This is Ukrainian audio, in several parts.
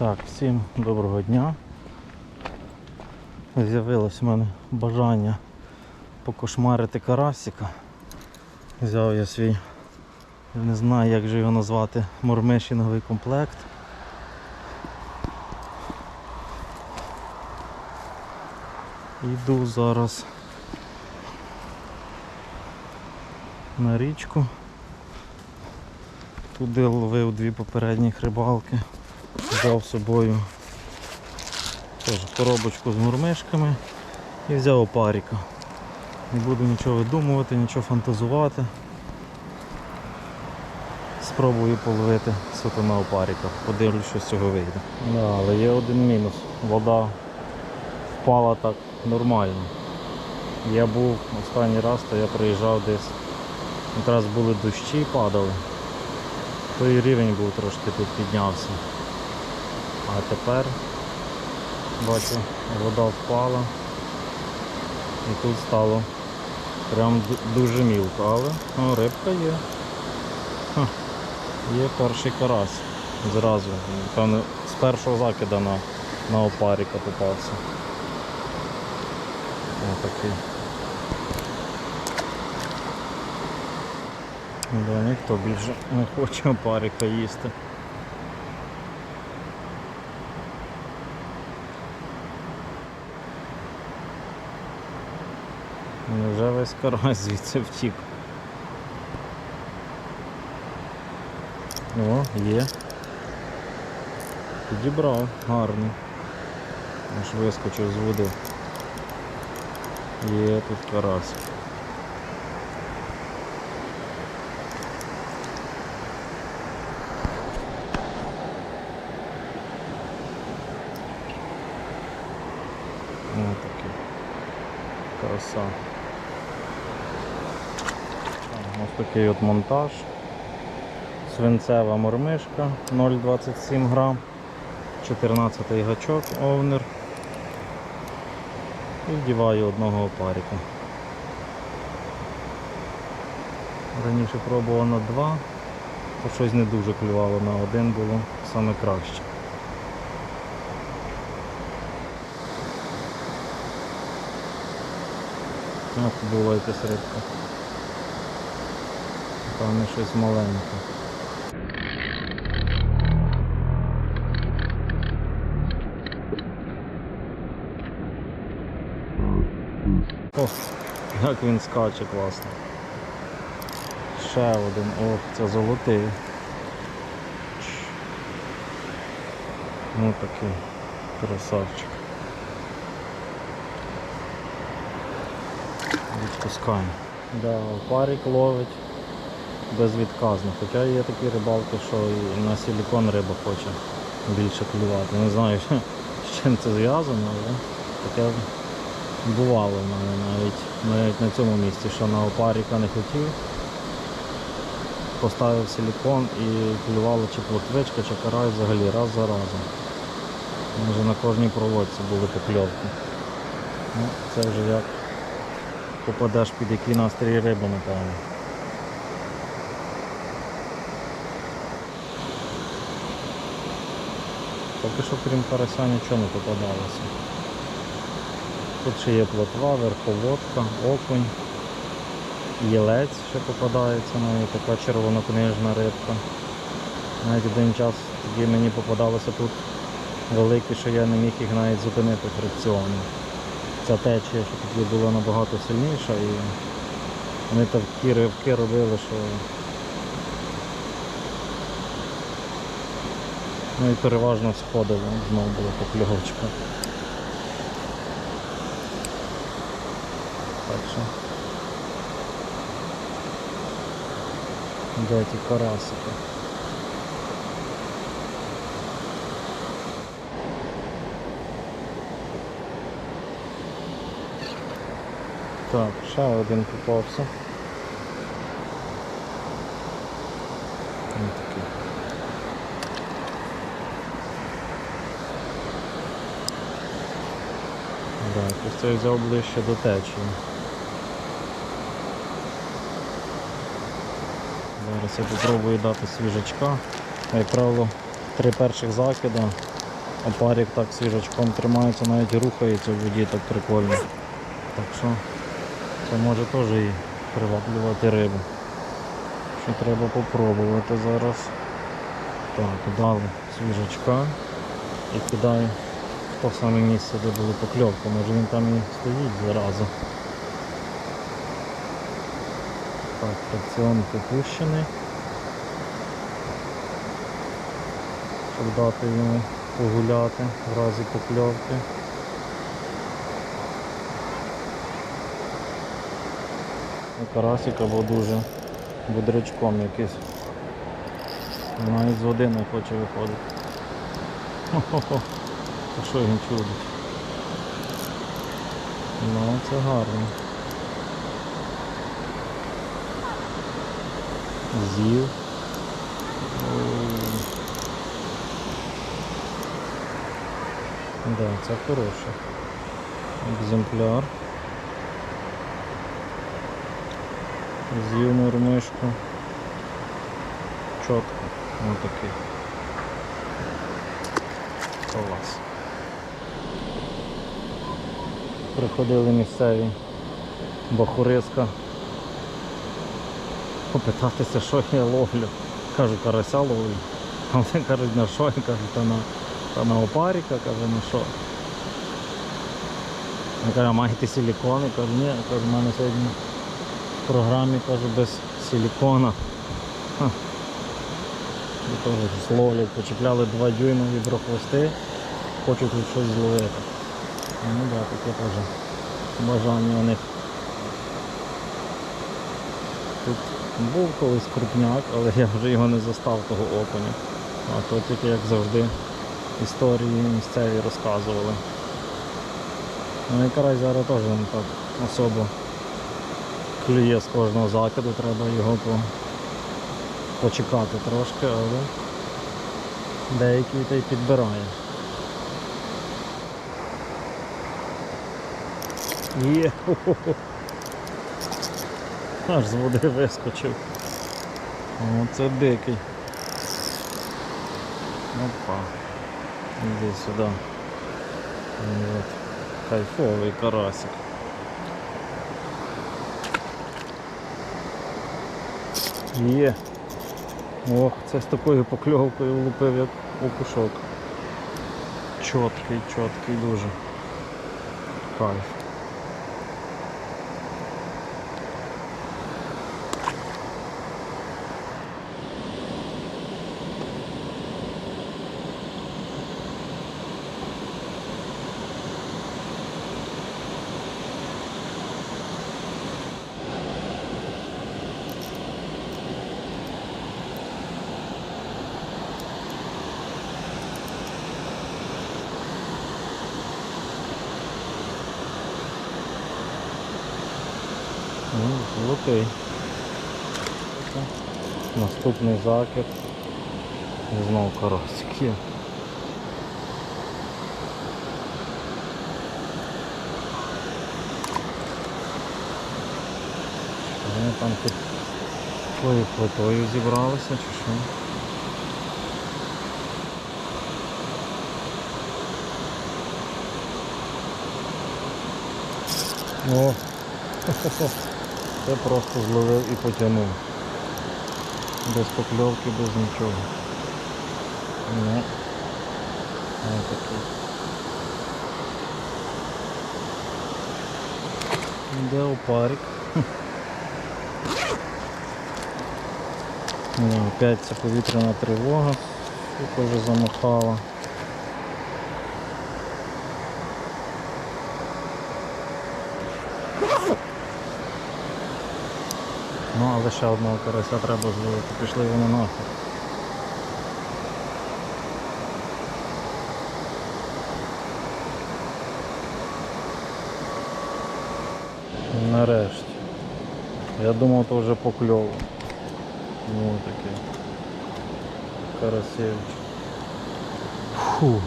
Так, всім доброго дня. З'явилось в мене бажання покошмарити карасика. Взяв я свій, не знаю як же його назвати, мормишинговий комплект. Йду зараз на річку. Туди ловив дві попередніх рибалки. Взяв з собою теж коробочку з мурмишками і взяв опаріка. Не буду нічого видумувати, нічого фантазувати. Спробую половити суто на опаріках. Подивлюсь, що з цього вийде. Да, але є один мінус. Вода впала так нормально. Я був останній раз, то я приїжджав десь. Якраз були дощі, падали. То і рівень був трошки тут піднявся. А тепер бачу, вода впала і тут стало прям дуже мілко, але ну, рибка є. Ха, є перший карась. Зразу. Певно, з першого закида на, на опаріка попався. Отакий. Да, ніхто більше не хоче опаріка їсти. Весь карась звідси втік? О, є. Підібрав, гарний. Аж вискочив з води. Є тут карась. Ось такий. Краса. Ось такий от монтаж. Свинцева мормишка 0,27 грам. 14 гачок овнер. І вдіваю одного опарика. Раніше пробував на два, то щось не дуже клювало на один було саме краще. От була якась рибка. Там щось маленьке. О, як він скаче класно. Ще один, о, це золотий. Ну такий красавчик. Відпускаємо. Да, парик ловить безвідказно. Хоча є такі рибалки, що і на силікон риба хоче більше клювати. Не знаю, з чим це зв'язано, але таке бувало в мене навіть, навіть на цьому місці, що на опаріка не хотів. Поставив силікон і клювало чи плотвичка, чи карась взагалі раз за разом. Може на кожній проводці були покльовки. Ну, це вже як попадеш під який настрій риби, напевно. Поки що крім карася нічого не попадалося. Тут ще є плотва, верховодка, окунь, єлець ще попадається, навіть така червонокнижна рибка. Навіть один час тоді мені попадалося тут великі, що я не міг їх навіть зупинити фрикціоном. Ця течія, що тоді була набагато сильніша і вони такі ривки робили, що ну і переважно сходили, знову була покльовочка. Так що де ті карасики? Так, ще один попався. Ось такий. Да, просто я взяв ближче до течії. Зараз я попробую дати свіжачка. Як правило, три перших закида Опарик так свіжачком тримається, навіть рухається в воді так прикольно. Так що це може теж і приваблювати рибу. Що треба попробувати зараз. Так, дали свіжачка і кидаю те саме місце, де була покльовка. Може він там і стоїть зараза. Так, фракціон попущений. Щоб дати йому погуляти в разі покльовки. Карасик або дуже будрячком якийсь. Навіть з води не хоче виходити. А що він чудить? Ну, це гарно. З'їв. Да, це хороший екземпляр. З'їв мормишку. Чітко. Ось такий. Клас. Приходили місцеві бахуриска попитатися, що я ловлю. Кажу, карася ловлю. А вони кажуть, на що? Я кажу, та на, та на опаріка, каже, на що. Я кажу, а маєте силікон? Я кажу, ні, я кажу, в мене сьогодні в програмі кажу, без силікона. І теж ловлять, почепляли 2 дюйма віброхвости, хочуть тут щось зловити. Ну да, таке теж бажання у них. Тут був колись крупняк, але я вже його не застав того окуня. А то тільки як завжди історії місцеві розказували. Ну і карась зараз теж не так особо клює з кожного закиду, треба його по... почекати трошки, але деякий та й підбирає. Є, хо-хо-хо. Аж з води вискочив. О, це дикий. Опа. Іди сюди. От. Кайфовий карасик. Є. Ох, це з такою покльовкою влупив, як окушок. Чоткий, чоткий дуже. Кайф. Ну, золотий. Наступний закид. Знову карасик є. Вони там під твоєю плитою зібралися чи що? О! Це просто зловив і потягнув. Без покльовки, без нічого. Ні. Ось такий. Де опарик? Опять ця повітряна тривога. Сука вже замахала. Ну, але ще одного карася треба зловити. Пішли вони нахуй. Нарешті. Я думав, то вже покльово. Ну такий. Карасевич. Фу.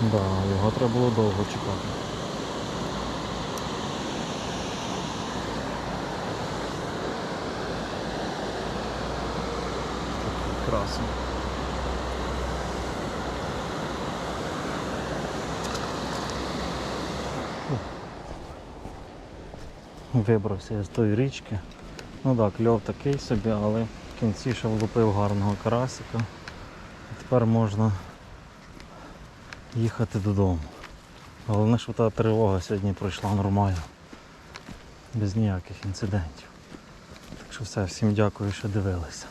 Да, його треба було довго чекати. Красиво. Вибрався з тої річки. Ну так, кльов такий собі, але в кінці ще влупив гарного карасика. І тепер можна їхати додому. Головне, щоб та тривога сьогодні пройшла нормально. Без ніяких інцидентів. Так що все, всім дякую, що дивилися.